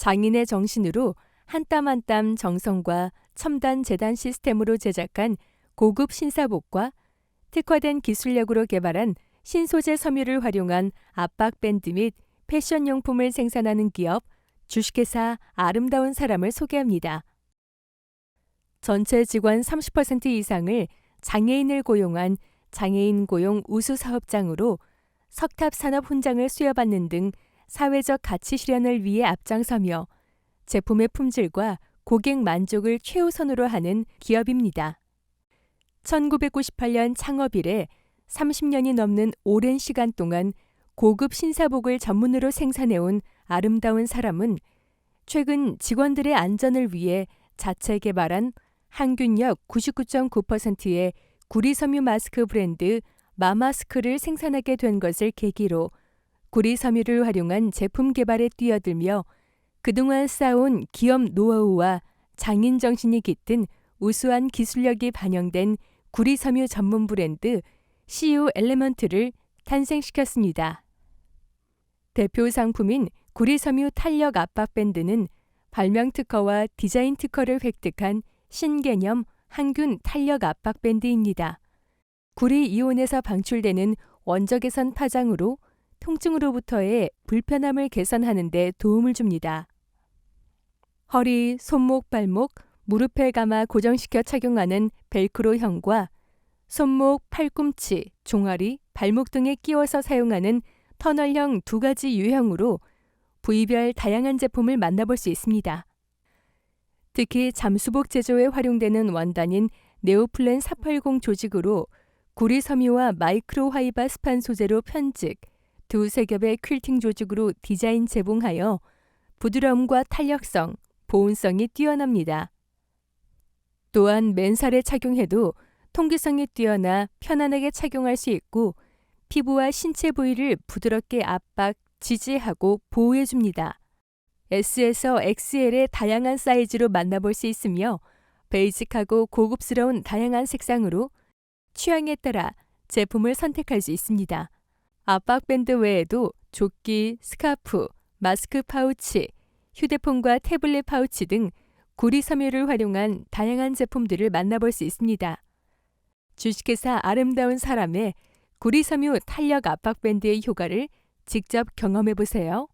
장인의 정신으로 한 땀 한 땀 정성과 첨단 재단 시스템으로 제작한 고급 신사복과 특화된 기술력으로 개발한 신소재 섬유를 활용한 압박 밴드 및 패션 용품을 생산하는 기업 주식회사 아름다운 사람을 소개합니다. 전체 직원 30% 이상을 장애인을 고용한 장애인 고용 우수 사업장으로 석탑 산업 훈장을 수여받는 등 사회적 가치 실현을 위해 앞장서며 제품의 품질과 고객 만족을 최우선으로 하는 기업입니다. 1998년 창업 이래 30년이 넘는 오랜 시간 동안 고급 신사복을 전문으로 생산해온 아름다운 사람은 최근 직원들의 안전을 위해 자체 개발한 항균력 99.9%의 구리섬유 마스크 브랜드 마마스크를 생산하게 된 것을 계기로 구리섬유를 활용한 제품 개발에 뛰어들며 그동안 쌓아온 기업 노하우와 장인 정신이 깃든 우수한 기술력이 반영된 구리 섬유 전문 브랜드 CU 엘레먼트를 탄생시켰습니다. 대표 상품인 구리 섬유 탄력 압박 밴드는 발명 특허와 디자인 특허를 획득한 신개념 항균 탄력 압박 밴드입니다. 구리 이온에서 방출되는 원적외선 파장으로 통증으로부터의 불편함을 개선하는 데 도움을 줍니다. 허리, 손목, 발목, 무릎에 감아 고정시켜 착용하는 벨크로형과 손목, 팔꿈치, 종아리, 발목 등에 끼워서 사용하는 터널형 두 가지 유형으로 부위별 다양한 제품을 만나볼 수 있습니다. 특히 잠수복 제조에 활용되는 원단인 네오플랜 480 조직으로 구리 섬유와 마이크로 화이바 스판 소재로 편직, 두 세 겹의 퀼팅 조직으로 디자인 제봉하여 부드러움과 탄력성, 보온성이 뛰어납니다. 또한 맨살에 착용해도 통기성이 뛰어나 편안하게 착용할 수 있고 피부와 신체 부위를 부드럽게 압박, 지지하고 보호해 줍니다. S에서 XL의 다양한 사이즈로 만나볼 수 있으며 베이직하고 고급스러운 다양한 색상으로 취향에 따라 제품을 선택할 수 있습니다. 압박밴드 외에도 조끼, 스카프, 마스크 파우치, 휴대폰과 태블릿 파우치 등 구리 섬유를 활용한 다양한 제품들을 만나볼 수 있습니다. 주식회사 아름다운 사람의 구리 섬유 탄력 압박밴드의 효과를 직접 경험해 보세요.